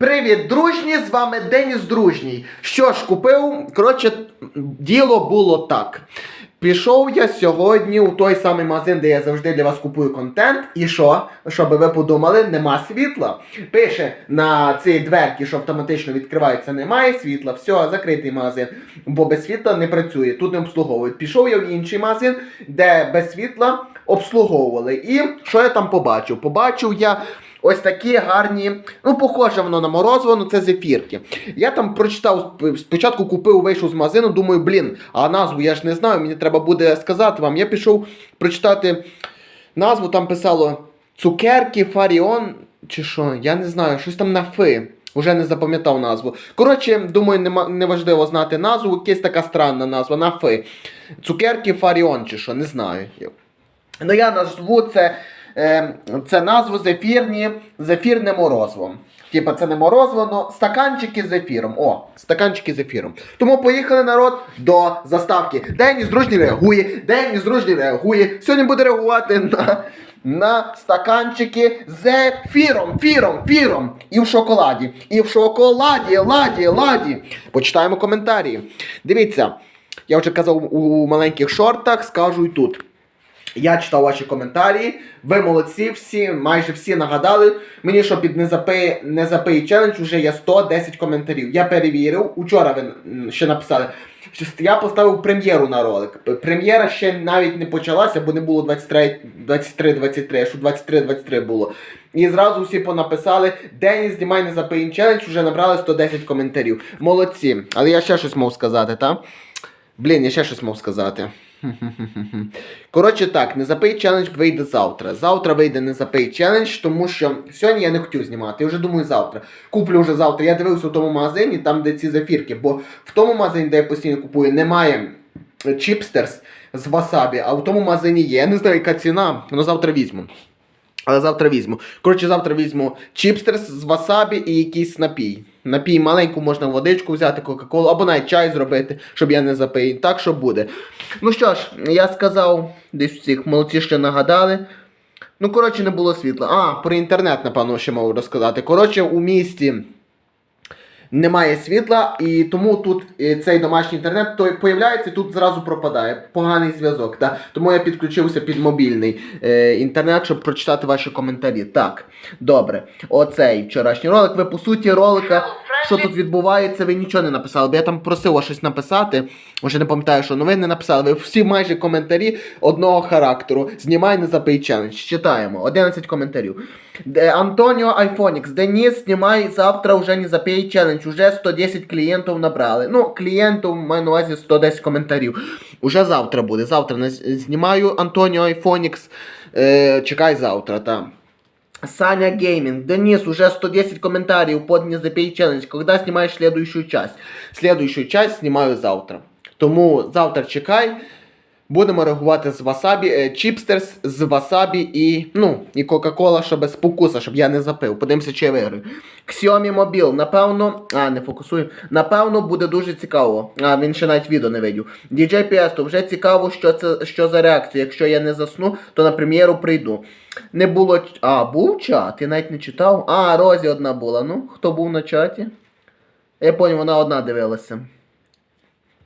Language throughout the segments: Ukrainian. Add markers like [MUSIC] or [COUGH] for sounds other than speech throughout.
Привіт, дружні! З вами Деніс Дружній. Що ж, купив? Коротше, діло було так. Пішов я сьогодні у той самий магазин, де я завжди для вас купую контент. І що? Щоб ви подумали, нема світла. Пише на цій дверці, що автоматично відкривається, немає світла. Все, закритий магазин. Бо без світла не працює, тут не обслуговують. Пішов я в інший магазин, де без світла обслуговували. І що я там побачив? Побачив я. Ось такі гарні, ну, похоже воно на морозиво, ну це зефірки. Я там прочитав, спочатку купив, вийшов з магазину, думаю, блін, а назву я ж не знаю, мені треба буде сказати вам. Я пішов прочитати назву, там писало цукерки, фаріон, чи що, я не знаю, щось там на фи. Уже не запам'ятав назву. Коротше, думаю, нема, неважливо знати назву, якась така странна назва на фи. Цукерки, фаріон, чи що, не знаю. Ну я назву це, е, це назву зефірні, зефірне морозиво. Типа це не морозиво, но стаканчики з зефіром. О, стаканчики з зефіром. Тому поїхали народ до заставки. Деніс дружній реагує, Деніс дружній реагує. Сьогодні буде реагувати на, на стаканчики з зефіром, фіром, фіром. І в шоколаді. І в шоколаді, ладі, ладі. Почитаємо коментарі. Дивіться, я вже казав у маленьких шортах, скажу і тут. Я читав ваші коментарі. Ви молодці, всі, майже всі нагадали. Мені, що під не запий, не челендж вже є 110 коментарів. Я перевірив. Учора ви ще написали. що Я поставив прем'єру на ролик. Прем'єра ще навіть не почалася, бо не було 23-23, що 23-23 було. І зразу всі понаписали, Деніс, знімай не запий челендж, вже набрали 110 коментарів. Молодці. Але я ще щось мав сказати, так? Блін, я ще щось мав сказати. [LAUGHS] Коротше так, не запий челендж вийде завтра. Завтра вийде не запий челендж, тому що сьогодні я не хотів знімати. Я вже думаю завтра. Куплю вже завтра. Я дивився у тому магазині, там де ці зафірки, бо в тому магазині, де я постійно купую, немає е, чіпстерс з васабі, а в тому магазині є. Я не знаю, яка ціна, але завтра візьму. Але завтра візьму. Коротше, завтра візьму чіпстерс з васабі і якийсь напій. Напій маленьку можна водичку взяти, кока-колу, або навіть чай зробити, щоб я не запив. Так що буде. Ну що ж, я сказав, десь всіх молодці ще нагадали. Ну, коротше, не було світла. А, про інтернет, напевно, ще можу розказати. Коротше, у місті немає світла, і тому тут е, цей домашній інтернет той появляється і тут зразу пропадає. Поганий зв'язок. Та? Тому я підключився під мобільний е, інтернет, щоб прочитати ваші коментарі. Так, добре. Оцей вчорашній ролик. Ви по суті ролика, що тут відбувається, ви нічого не написали. Бо я там просив щось написати. Вже не пам'ятаю, що новини написали. Ви всі майже коментарі одного характеру. Знімай не запий челендж. Читаємо. 11 коментарів. Де- Антоніо Айфонікс. Денис, знімай завтра вже не запій челендж. Уже 110 клієнтів набрали. Ну, клієнтів маю на увазі 110 коментарів. Уже завтра буде. Завтра не знімаю Антоніо Айфонікс. Е, чекай завтра, там. Саня Гейминг. Денис, уже 110 комментариев под не запей челлендж. Когда снимаешь следующую часть? Следующую часть снимаю завтра. Тому завтра чекай. Будемо реагувати з васабі, е, чіпстерс з васабі і, ну, і Кока-Кола, що без спокуса, щоб я не запив. Подивимося, чи я виграю. Xiaomi Mobile, напевно, а, не фокусую. Напевно, буде дуже цікаво. А, він ще навіть відео не видів. DJ Piesto, вже цікаво, що це що за реакція. Якщо я не засну, то на прем'єру прийду. Не було. А, був чат? Ти навіть не читав? А, Розі одна була. Ну, хто був на чаті? Я поняв, вона одна дивилася.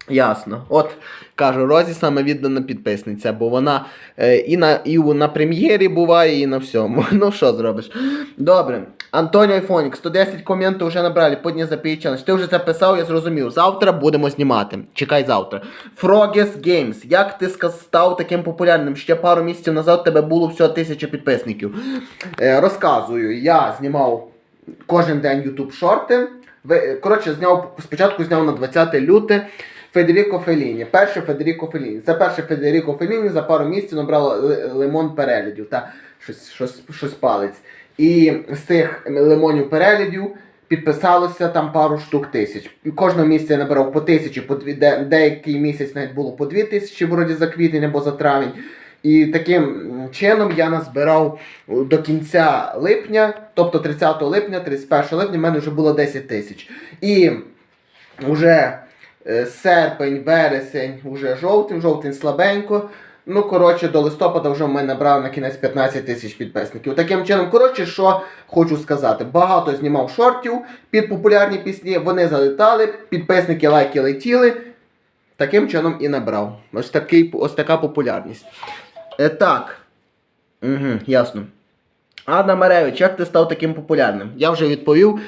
Ясно. От кажу, Розі саме віддана підписниця, бо вона е, і, на, і на прем'єрі буває, і на всьому. [LAUGHS] Ну що зробиш? Добре. Антоніо Айфонік, 110 коментів вже набрали, подні запій челендж. Ти вже записав, я зрозумів. Завтра будемо знімати. Чекай завтра. Фрогес Games. Як ти став таким популярним? Ще пару місяців назад тебе було всього тисяча підписників. Е, розказую, я знімав кожен день YouTube шорти. Коротше, зняв, спочатку зняв на 20 люте Федеріко Феліні. Перше Федеріко Феліні. Це перше Федеріко Феліні за пару місяців набрало лимон переглядів та щось, щось, щось палець. І з цих лимонів переглядів підписалося там пару штук тисяч. Кожного місяця я набирав по тисячі, по дві, де, деякий місяць навіть було по дві тисячі, вроді за квітень або за травень. І таким чином я назбирав до кінця липня, тобто 30 липня, 31 липня, в мене вже було 10 тисяч. І вже серпень, вересень, вже жовтень, жовтень слабенько. Ну, коротше, до листопада вже мене набрав на кінець 15 тисяч підписників. Таким чином, коротше, що хочу сказати, багато знімав шортів під популярні пісні, вони залітали, підписники, лайки летіли. Таким чином і набрав. Ось, такий, ось така популярність. Е, так. Угу, ясно. Анна Маревич, як ти став таким популярним? Я вже відповів.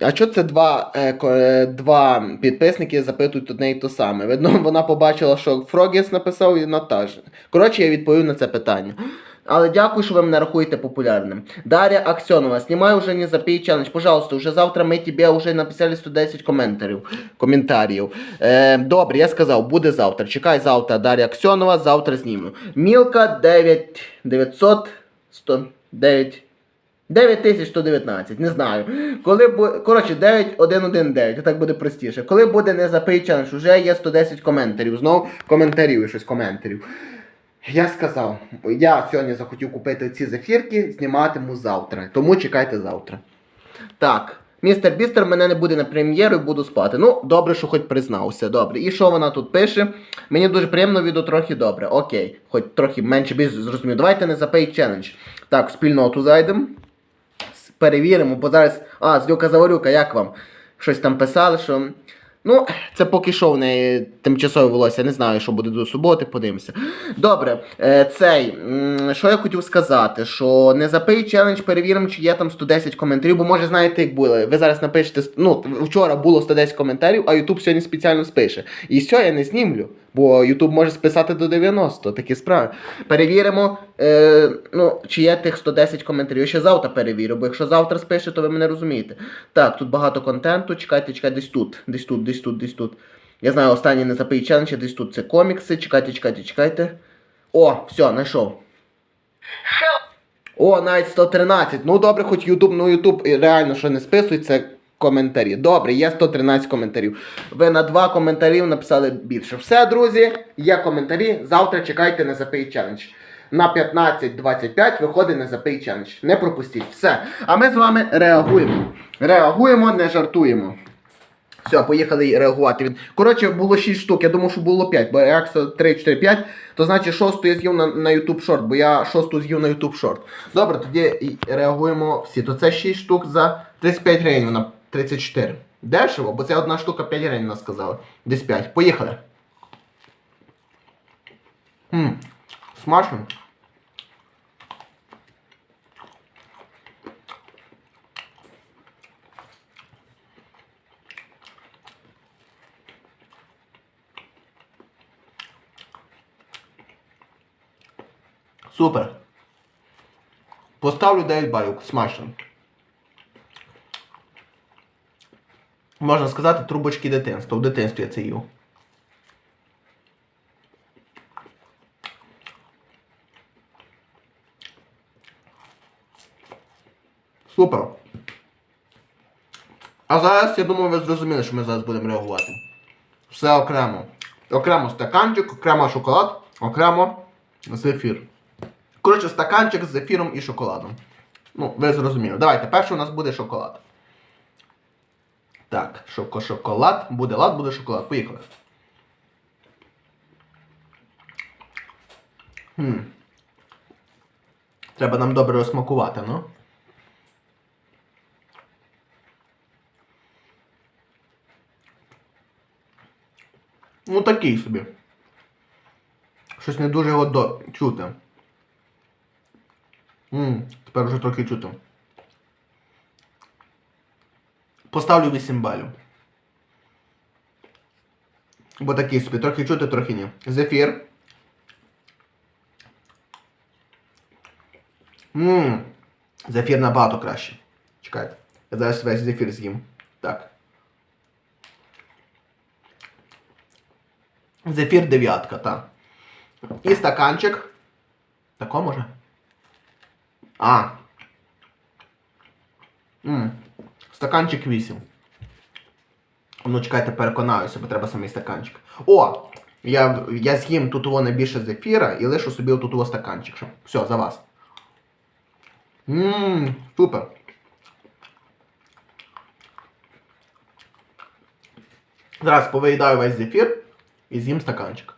А що це два, е, е, два підписники запитують одне і то саме? Видно, [LAUGHS] вона побачила, що Фрогіс написав і Наташа. Коротше, я відповів на це питання. Але дякую, що ви мене рахуєте популярним. Дар'я Аксьонова, знімай уже не запій челендж. Пожалуйста, уже завтра ми тебе вже написали 110 коментарів. коментарів. Е, добре, я сказав, буде завтра. Чекай завтра, Дар'я Аксьонова, завтра зніму. Мілка 9 900 100 9 9119, не знаю. Коли бу... Коротше, 9119, так буде простіше. Коли буде не запий челендж, вже є 110 коментарів. Знов коментарів і щось коментарів. Я сказав, я сьогодні захотів купити ці зефірки, зніматиму завтра. Тому чекайте завтра. Так, містер Бістер мене не буде на прем'єру і буду спати. Ну, добре, що хоч признався. Добре. І що вона тут пише? Мені дуже приємно відео трохи добре. Окей, хоч трохи менше більш зрозумів. Давайте не запей челендж. Так, в спільноту зайдемо. Перевіримо, бо зараз. А, Злюка Заварюка, як вам? Щось там писали, що. Ну, це поки що в неї тимчасове волосся, не знаю, що буде до суботи, подивимося. Добре, е, цей, що я хотів сказати, що не запий челендж, перевіримо, чи є там 110 коментарів, бо може знаєте, як було. Ви зараз напишете, ну, вчора було 110 коментарів, а YouTube сьогодні спеціально спише. І все, я не знімлю, бо YouTube може списати до 90, такі справи. Перевіримо, е, ну, чи є тих 110 коментарів. Я ще завтра перевірю, бо якщо завтра спише, то ви мене розумієте. Так, тут багато контенту, чекайте, чекайте, десь тут, десь тут, десь тут, десь тут. Я знаю, останній не запий челендж, десь тут це комікси. Чекайте, чекайте, чекайте. О, все, знайшов. О, навіть 113. Ну добре, хоч Ютуб, ну Ютуб реально що не списується. Коментарі. Добре, є 113 коментарів. Ви на два коментарів написали більше. Все, друзі, є коментарі. Завтра чекайте на запий челендж. На 15.25 виходить на запий челендж. Не пропустіть. Все. А ми з вами реагуємо. Реагуємо, не жартуємо. Все, поїхали реагувати. Він. Коротше, було 6 штук, я думав, що було 5, бо якщо 3, 4, 5, то значить 6 я з'їв на, на YouTube Short, бо я 6 з'їв на YouTube Short. Добре, тоді реагуємо всі. То це 6 штук за 35 гривень, 34. Дешево, бо це одна штука 5 гривень вона сказала. Десь 5. Поїхали. Хм, смачно. Супер. Поставлю 9 балів. Смачно. Можна сказати, трубочки дитинства. В дитинстві я це їв. Супер. А зараз, я думаю, ви зрозуміли, що ми зараз будемо реагувати. Все окремо. Окремо стаканчик, окремо шоколад, окремо зефір. Коротше, стаканчик з зефіром і шоколадом. Ну, ви зрозуміли. Давайте, перший у нас буде шоколад. Так, шоко шоколад. Буде лад, буде шоколад. Поїхали. Хм. Треба нам добре розсмакувати, ну. Ну такий собі. Щось не дуже його до... чути. Ммм, тепер вже трохи чути. Поставлю 8 балів. Бо такий собі, трохи чути, трохи ні. Зефір. Ммм. Зефір набагато краще. Чекайте. Я зараз весь зефір з'їм. Так. Зефір дев'ятка, так. І стаканчик. Тако може? А. М. Стаканчик 8. Ну, чекайте, переконаюся, бо треба самий стаканчик. О! Я, я з'їм тут воно більше зефіра і лишу собі тут його стаканчик. щоб- Все, за вас. Ммм, супер. Зараз повиїдаю весь зефір і з'їм стаканчик.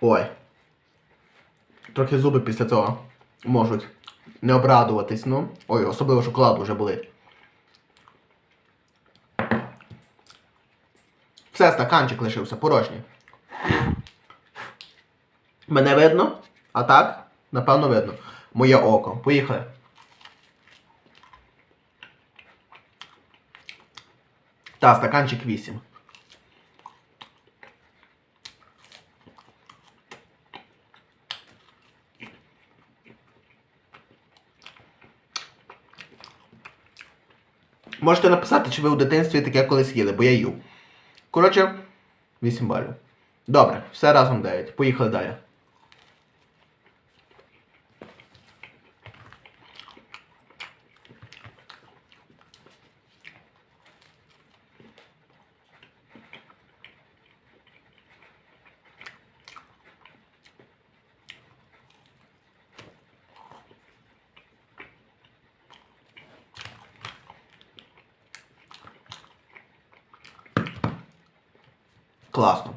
Ой. Трохи зуби після цього можуть не обрадуватись, ну. Ой, особливо шоколад вже болить. Все, стаканчик лишився, порожній. Мене видно? А так? Напевно видно. Моє око. Поїхали. Та, стаканчик 8. Можете написати, чи ви у дитинстві таке колись їли, бо я їв. Коротше, 8 балів. Добре, все разом 9. Поїхали далі. Класно.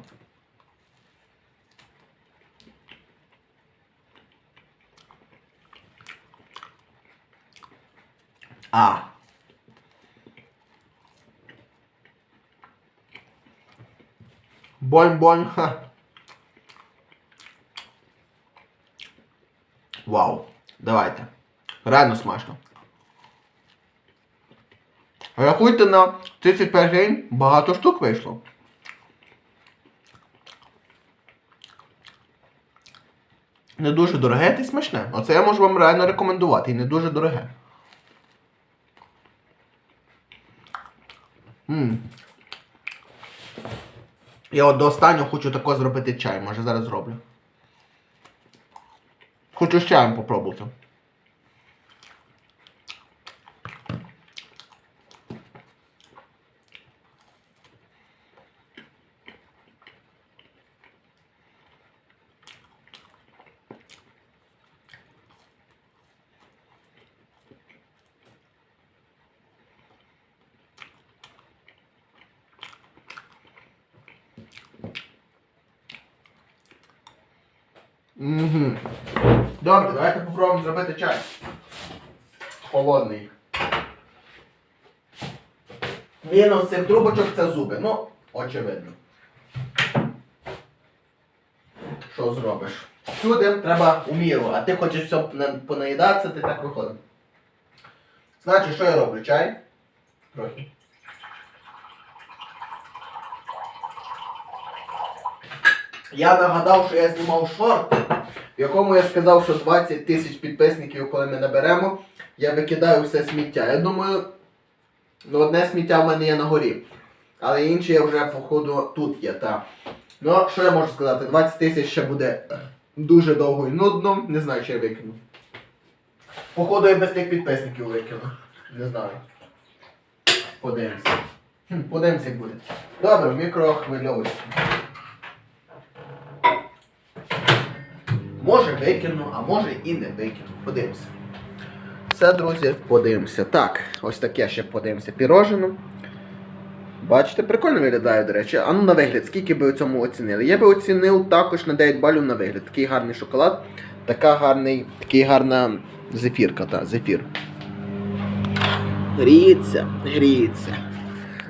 А. Бонь-бонь. Ха. Вау. Давайте. Реально смачно. Рахуйте на 35 гривень, багато штук вийшло. Не дуже дороге та й смачне. Оце я можу вам реально рекомендувати. І не дуже дороге. Ммм. Я от до останнього хочу тако зробити чай. Може зараз зроблю. Хочу з чаєм попробувати. Угу. Добре, давайте попробуємо зробити чай. Холодний. Мінус цих трубочок це зуби. Ну, очевидно. Що зробиш? Всюди треба у міру, а ти хочеш все понаїдатися, ти так виходить. Значить, що я роблю? Чай? Трохи. Я нагадав, що я знімав шорт, в якому я сказав, що 20 тисяч підписників, коли ми наберемо, я викидаю все сміття. Я думаю, ну одне сміття в мене є на горі. Але інше я вже, походу, тут є, так. Ну, що я можу сказати? 20 тисяч ще буде дуже довго і нудно. Не знаю, чи я викину. Походу, я без тих підписників викину. Не знаю. Подивимося. Хм, Подивимося, як буде. Добре, в мікрохвильовочці. Може викину, а може і не викину. Подивимося. Все, друзі, подивимося. Так, ось таке ще подивимося пірожину. Бачите, прикольно виглядає, до речі. А ну на вигляд, скільки би у цьому оцінили? Я би оцінив також на 9 балів на вигляд. Такий гарний шоколад, така гарний, такий гарна зефірка, та, зефір. Гріється, гріється.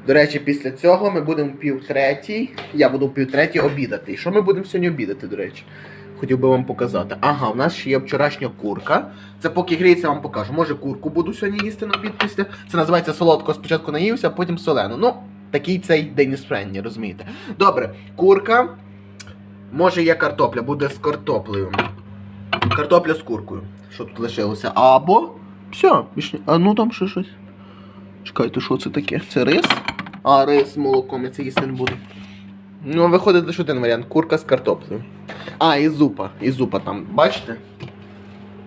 До речі, після цього ми будемо в пів третій. Я буду в пів третій обідати. І що ми будемо сьогодні обідати, до речі? Хотів би вам показати. Ага, у нас ще є вчорашня курка. Це поки гріється, вам покажу. Може курку буду сьогодні їсти на обід після. Це називається солодко. Спочатку наївся, а потім солену. Ну, такий цей Деніс Френні, розумієте. Добре, курка. Може є картопля, буде з картоплею. Картопля з куркою. Що тут лишилося? Або. Все, більше. А ну там ще щось. Чекайте, що це таке? Це рис? А, рис з молоком, я це їсти не буду. Ну, виходить лише один варіант. Курка з картоплею. А, і зупа. І зупа там, бачите?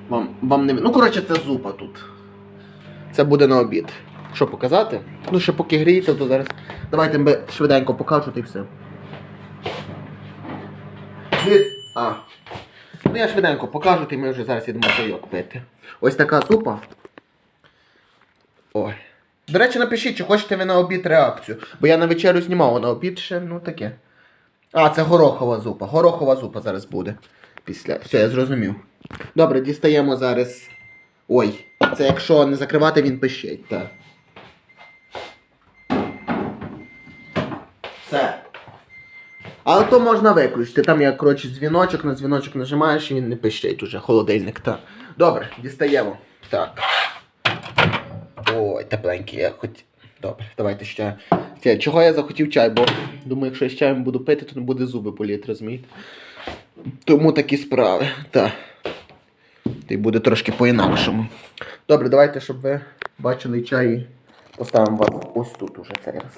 Вам, вам не. Ну, коротше, це зупа тут. Це буде на обід. Що показати? Ну, ще поки гріється, то зараз. Давайте ми швиденько покажу і все. А. Ну я швиденько покажу, і ми вже зараз йдемо чайок пити. Ось така зупа. Ой. До речі, напишіть, чи хочете ви на обід реакцію. Бо я на вечерю знімав, а на обід ще, ну таке. А, це горохова зупа. Горохова зупа зараз буде. Після. Все, я зрозумів. Добре, дістаємо зараз. Ой, це якщо не закривати, він пищить. Так. Все. Але то можна виключити. Там є, коротше, дзвіночок, на дзвіночок нажимаєш і він не пищить уже, холодильник. Так. Добре, дістаємо. Так. Ой, тепленький, я хоч. Добре, давайте ще. Ще, Чого я захотів чай, бо думаю, якщо я з чаєм буду пити, то не буде зуби боліти, розумієте? Тому такі справи. Так. Та й буде трошки по-інакшому. Добре, давайте, щоб ви бачили чай. Поставимо вас ось тут уже цей раз.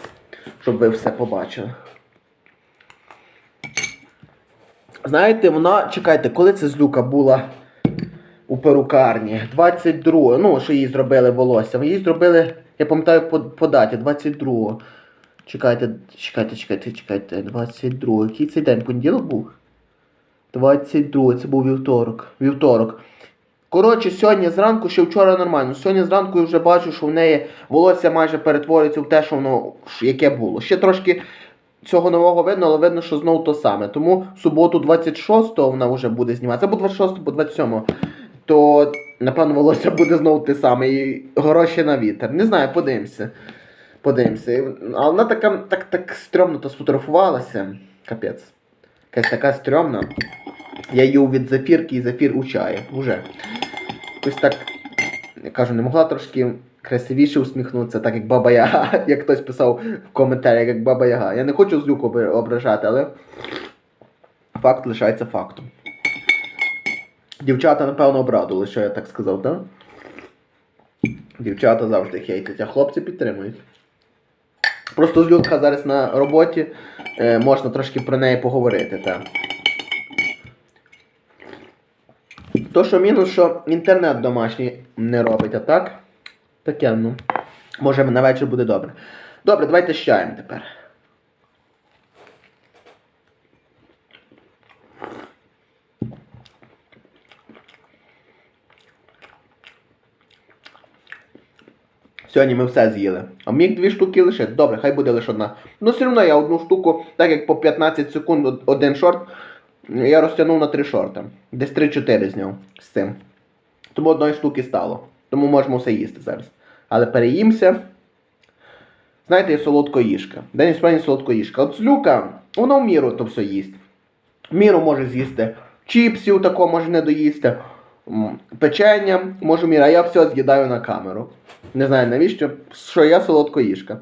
Щоб ви все побачили. Знаєте, вона, чекайте, коли це злюка була у перукарні? 22, ну, що їй зробили волосся. Її зробили, я пам'ятаю по, по даті, 22-го. Чекайте, чекайте, чекайте, чекайте. 22. Який цей день? Понеділок був? 22, це був вівторок. Вівторок. Коротше, сьогодні зранку, ще вчора нормально. Сьогодні зранку я вже бачу, що в неї волосся майже перетворюється в те, що воно яке було. Ще трошки цього нового видно, але видно, що знову то саме. Тому суботу 26-го вона вже буде зніматися. Або 26 або 27 то напевно волосся буде знову те саме. І гроші на вітер. Не знаю, подивимося. Подивимося. Але вона така так, так стрьомно то сфотографувалася. Капець. Якась така стрьомна. Я її від зефірки і зефір у чаї. Уже. Якось так, я кажу, не могла трошки красивіше усміхнутися, так як Баба Яга, [LAUGHS] як хтось писав в коментарях, як Баба Яга. Я не хочу злюку ображати, але факт лишається фактом. Дівчата, напевно, обрадували, що я так сказав, так? Дівчата завжди хейтять, а хлопці підтримують. Просто злютка зараз на роботі, е, можна трошки про неї поговорити, так. То, що мінус, що інтернет домашній не робить, а так? Таке, ну. Може на вечір буде добре. Добре, давайте з чаєм тепер. Сьогодні ми все з'їли. А міг дві штуки лишити. Добре, хай буде лише одна. Ну все одно я одну штуку, так як по 15 секунд один шорт, я розтягнув на три шорти. Десь 3-4 зняв з цим. Тому одної штуки стало. Тому можемо все їсти зараз. Але переїмся. Знаєте, є солодкоїжка. День справді солодкоїжка. От злюка, вона в міру то все їсть. В міру може з'їсти. Чіпсів такого може не доїсти. Печення можу міру, а я все з'їдаю на камеру. Не знаю навіщо, що я солодкоїжка.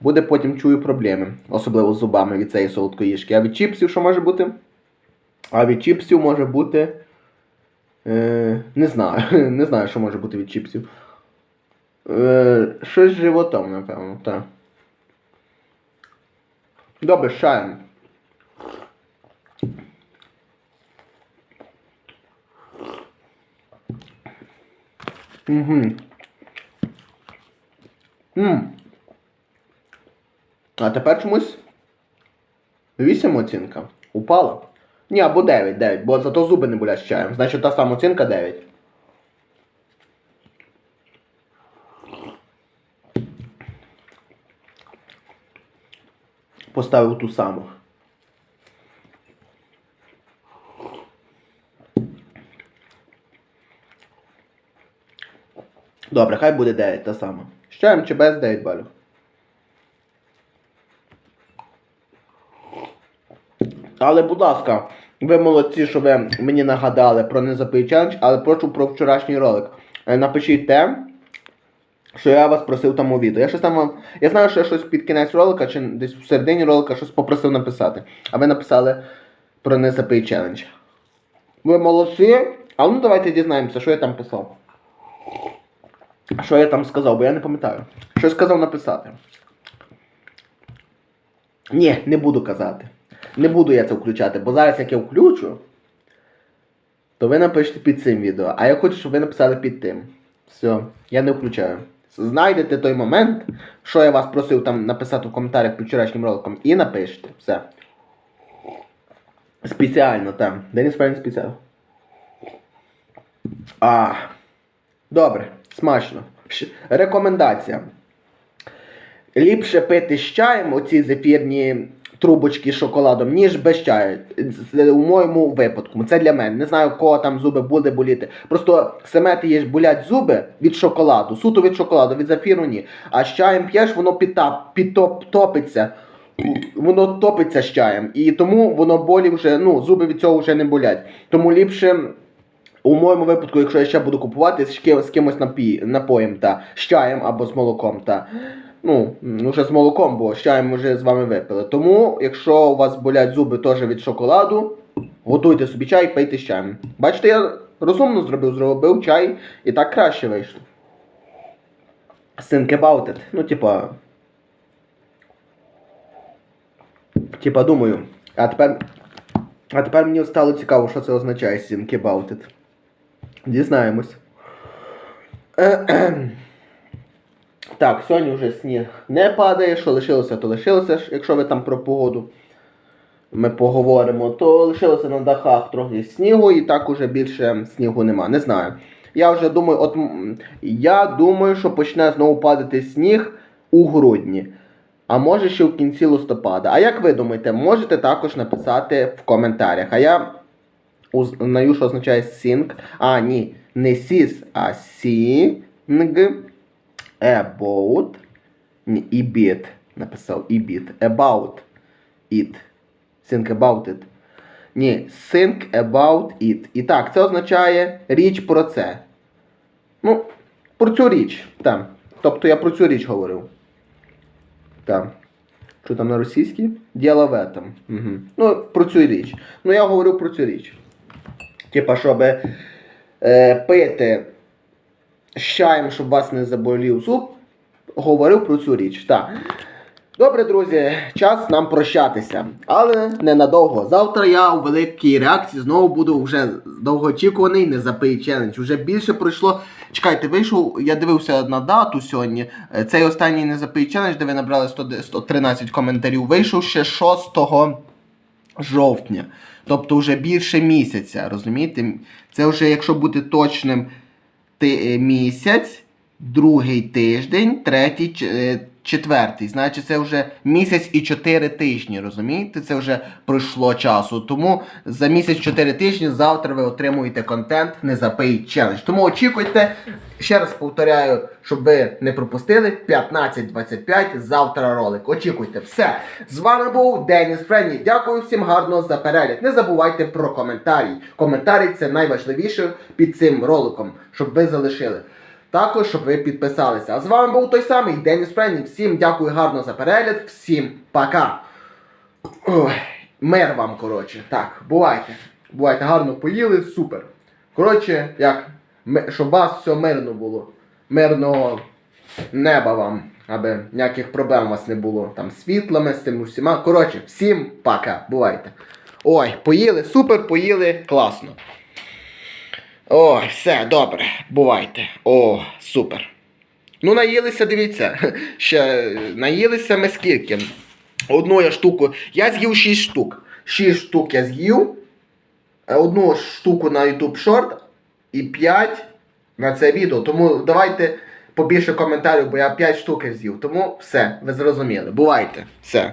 Буде потім чую проблеми, особливо з зубами від цієї солодкоїжки. А від чіпсів що може бути? А від чіпсів може бути. Е, не знаю. [LAUGHS] Не знаю, що може бути від чіпсів. Е, щось з животом, напевно, так. Добре, з Угу. М. А тепер чомусь 8 оцінка. Упала. Ні, або 9, 9, бо зато зуби не болять з чаєм. Значить та сама оцінка 9. Поставив ту саму. Добре, хай буде 9 та сама. З чаєм чи без 9 балів. Але, будь ласка, ви молодці, що ви мені нагадали про незапий челендж, але прошу про вчорашній ролик. Е, Напишіть те, що я вас просив там у відео. Я щось там вам. Я знаю, що я щось під кінець ролика чи десь в середині ролика щось попросив написати. А ви написали про незапий челендж. Ви молодці. А ну давайте дізнаємося, що я там писав. Що я там сказав, бо я не пам'ятаю. Що сказав написати. Ні, не буду казати. Не буду я це включати, бо зараз як я включу, то ви напишете під цим відео. А я хочу, щоб ви написали під тим. Все, я не включаю. Знайдете той момент, що я вас просив там написати в коментарях під вчорашнім роликом, і напишете. Все. Спеціально там. Деніс Фрейн спеціально. А. Добре, смачно. Рекомендація. Ліпше пити з чаєм оці зефірні трубочки з шоколадом, ніж без чаю. У моєму випадку. Це для мене. Не знаю, кого там зуби буде боліти. Просто саме ти їш болять зуби від шоколаду, суто від шоколаду, від зефіру ні. А з чаєм п'єш, воно підтап, підтоп, топиться. Воно топиться з чаєм. І тому воно болі вже, ну, зуби від цього вже не болять. Тому ліпше. У моєму випадку, якщо я ще буду купувати з, ки- з кимось напій, напоєм, та з чаєм або з молоком, та ну, вже з молоком, бо з чаєм вже з вами випили. Тому, якщо у вас болять зуби теж від шоколаду, готуйте собі чай, пийте з чаєм. Бачите, я розумно зробив, зробив чай і так краще вийшло. Think about it. Ну, типа. Типа думаю. А тепер. А тепер мені стало цікаво, що це означає think about it. Дізнаємось. [CLEARS THROAT] Так, сьогодні вже сніг не падає, що лишилося, то лишилося, якщо ви там про погоду ми поговоримо, то лишилося на дахах трохи снігу і так уже більше снігу нема. Не знаю. Я вже думаю, от я думаю, що почне знову падати сніг у грудні. А може ще в кінці листопада. А як ви думаєте, можете також написати в коментарях. А я що означає sing. А, ні, не сіс, а sing about. Ні, і bit. Написав і bit. About it. Think about it. Ні, think about it. І так, це означає річ про це. Ну, про цю річ. Так. Тобто я про цю річ говорив. Так. Що там на російській? Діло в этом. Угу. Ну, про цю річ. Ну, я говорю про цю річ. Типа, щоб е, пити з щоб вас не заболів зуб, говорив про цю річ. Так. Добре, друзі, час нам прощатися. Але ненадовго. Завтра я у великій реакції знову буду вже довгоочікуваний не запий челендж. Вже більше пройшло. Чекайте, вийшов, я дивився на дату сьогодні. Е, Цей останній не запий челендж, де ви набрали 113 коментарів, вийшов ще 6 жовтня. Тобто вже більше місяця, розумієте? Це вже, якщо бути точним, ти, е, місяць, другий тиждень, третій, е, четвертий. Значить, це вже місяць і чотири тижні, розумієте? Це вже пройшло часу. Тому за місяць чотири тижні завтра ви отримуєте контент не запий челендж. Тому очікуйте, ще раз повторяю, щоб ви не пропустили 15.25 завтра ролик. Очікуйте. Все. З вами був Деніс Френі. Дякую всім гарно за перегляд. Не забувайте про коментарі. Коментарі це найважливіше під цим роликом, щоб ви залишили. Також, щоб ви підписалися. А з вами був той самий Деніс Френі. Всім дякую гарно за перегляд. Всім пока. Ой, мир вам, коротше. Так, бувайте. Бувайте, гарно поїли, супер. Коротше, як, щоб вас все мирно було. Мирного неба вам, аби ніяких проблем у вас не було. Там світлами, з цим усіма. Коротше, всім пока. Бувайте. Ой, поїли, супер, поїли, класно. Ой, все, добре, бувайте. О, супер. Ну, наїлися, дивіться. [LAUGHS] Ще наїлися ми скільки. Одну я штуку. Я з'їв 6 штук. 6 штук я з'їв. Е, Одну штуку на YouTube Short і 5 на це відео. Тому давайте побільше коментарів, бо я 5 штук з'їв. Тому все, ви зрозуміли. Бувайте. Все.